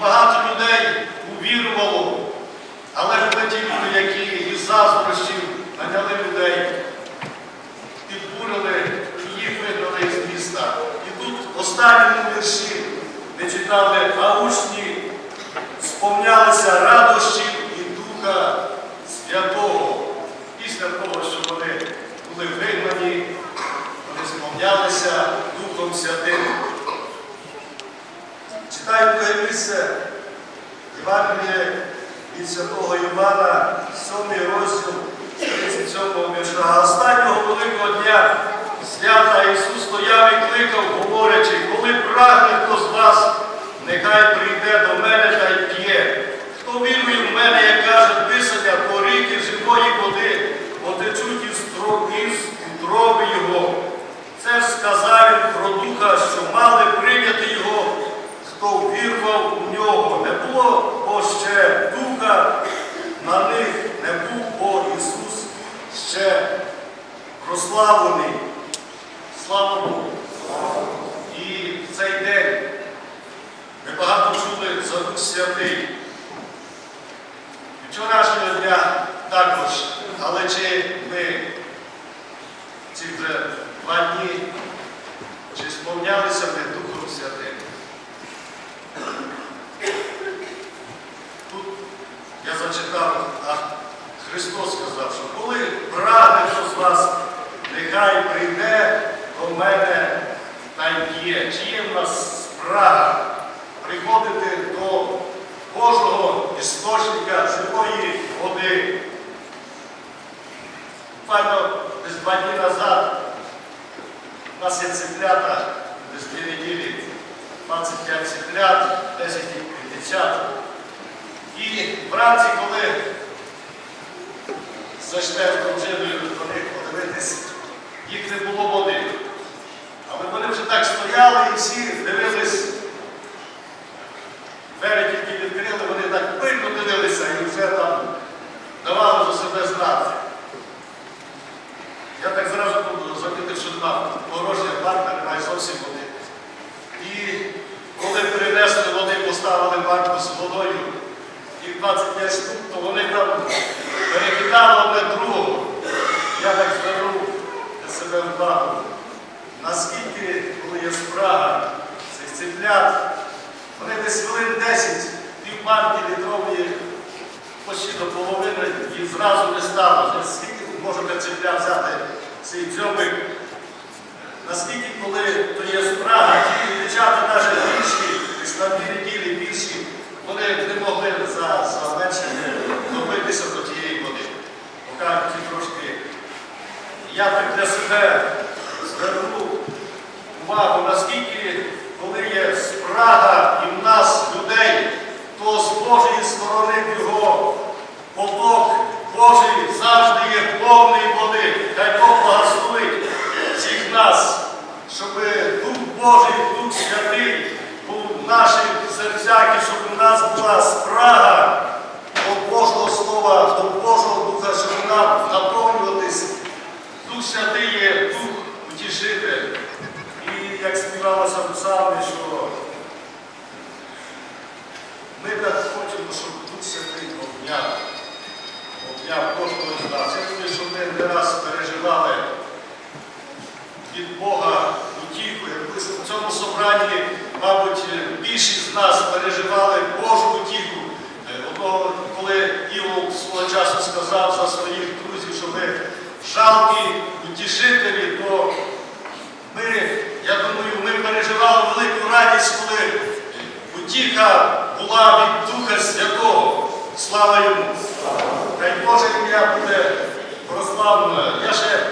багато людей увірувало. Але були ті люди, які із заздрощів наняли людей, підбурили і їх вигнали з міста. І тут в останньому вірші ми читали, а учні сповнялися радощів і Духа Святого. Після того, що вони були вигнані, вони сповнялися Духом Святим. Читаю друге місце Євангеліє від Святого Івана, 7 розділ 37 вірша. Останнього великого дня свята Ісус стояв і кликав, говорячи, коли прагне хто з вас, нехай прийде до мене та й п'є. Хто вірує в мене, як каже Писання, по ріки живої води, потечуть із тро- із утроби Його. Це ж сказав він про Духа, що мали прийняти Його, хто вірував у нього. Не було бо ще Духа на них, не був бо Ісус ще прославлений. Слава Богу! І в цей день ми багато чули за Дух Святий. І Вчорашнього дня також, але чи ми ці вже два дні, чи сповнялися ми Духом Святим? Тут я зачитав, а Христос сказав, що коли прагне хто з вас, нехай прийде до мене та й п'є. Чи є в нас спрага приходити до Божого істочника живої води? Буквально десь два дні назад у нас є циплята, десь дві неділі, 25 циплят, 10 їх дитят. І вранці, коли зайшли з дружиною до них подивитись, їх не було води. Але вони вже так стояли і всі дивились, двері тільки відкрили, вони так пильно дивилися і вже там давали за себе знати. Я так зразу замітив, що два порожня банка немає зовсім води. І коли принесли води, поставили банку з водою, і 25 штук, то вони там перекидали одне другого. Я так звернув себе увагу. Наскільки, коли є спрага цих циплят, вони десь хвилин 10, почти до половини, і зразу не стало. Скільки можете цепля взяти цей дзьобик? Наскільки, коли то є спрага, ті дівчата навіть більші, на дві неділі більші, вони не могли за, за менше добитися до тієї води. Поки ті трошки. Я так для себе звернув увагу, наскільки, коли є спрага і в нас людей, то з Божої сторони його поток Божий завжди є повний води. Хай Бог благословить всіх нас, щоб Дух Божий, Дух Святий був в наших серцях і щоб у нас була спрага до Божого Слова, до Божого Духа, щоб нам наповнюватись. Дух Святий є Дух утішитель. І як співалося в псалмі, що Обняв кожного з нас. Що ми не раз переживали від Бога утіху. Якби в цьому собранні, мабуть, більшість з нас переживали Божу утіху. Е, Одного, коли Іво свого часу сказав за своїх друзів, що ми жалкі утішителі, то ми, я думаю, ми переживали велику радість, коли утіха була від Духа Святого. Слава йому! Хай Боже ім'я буде прославлено. Я ще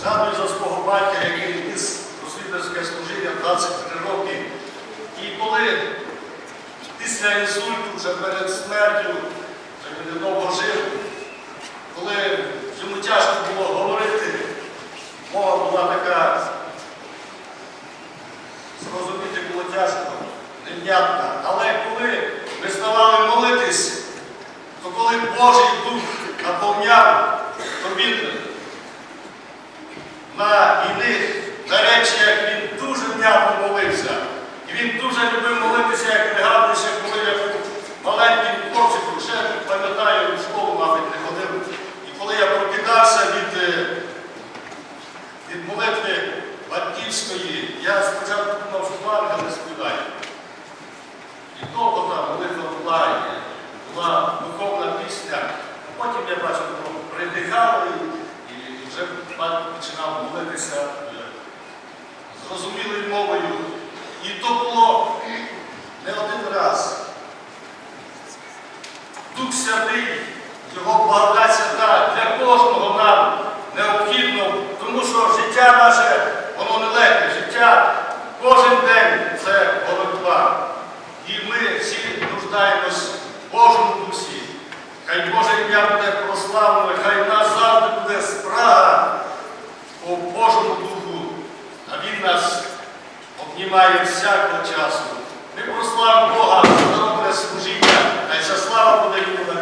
згадую за свого батька, який ніс просвітницьке служіння 23 роки. І коли після інсульту, вже перед смертю, вже він недовго жив, коли йому тяжко було говорити, мова була така, зрозуміти було тяжко, невнятна. Але коли ми ставали молитись, коли Божий Дух наповняв, він на іних, До речі, як він дуже м'яко молився. І він дуже любив молитися, як пригадуєшся, коли я був маленьким хлопчиком, ще пам'ятаю, в школу, мабуть, не ходив. І коли я прокидався від, е, від молитви батьківської, я спочатку думав, що не співає. І довго там молитва була, була я бачив, воно придихало і, і вже починав молитися е, зрозумілою мовою. І то було не один раз. Дух Святий, його благодать свята для кожного нам необхідно, тому що життя наше, воно нелегке. Життя кожен день це боротьба. І ми всі нуждаємось в Божому дусі. Хай Боже ім'я буде прославлене, хай в нас завжди буде спрага по Божому духу, а Він нас обнімає всякого часу. Ми прославимо Бога добре служіння, хай ця слава буде йому на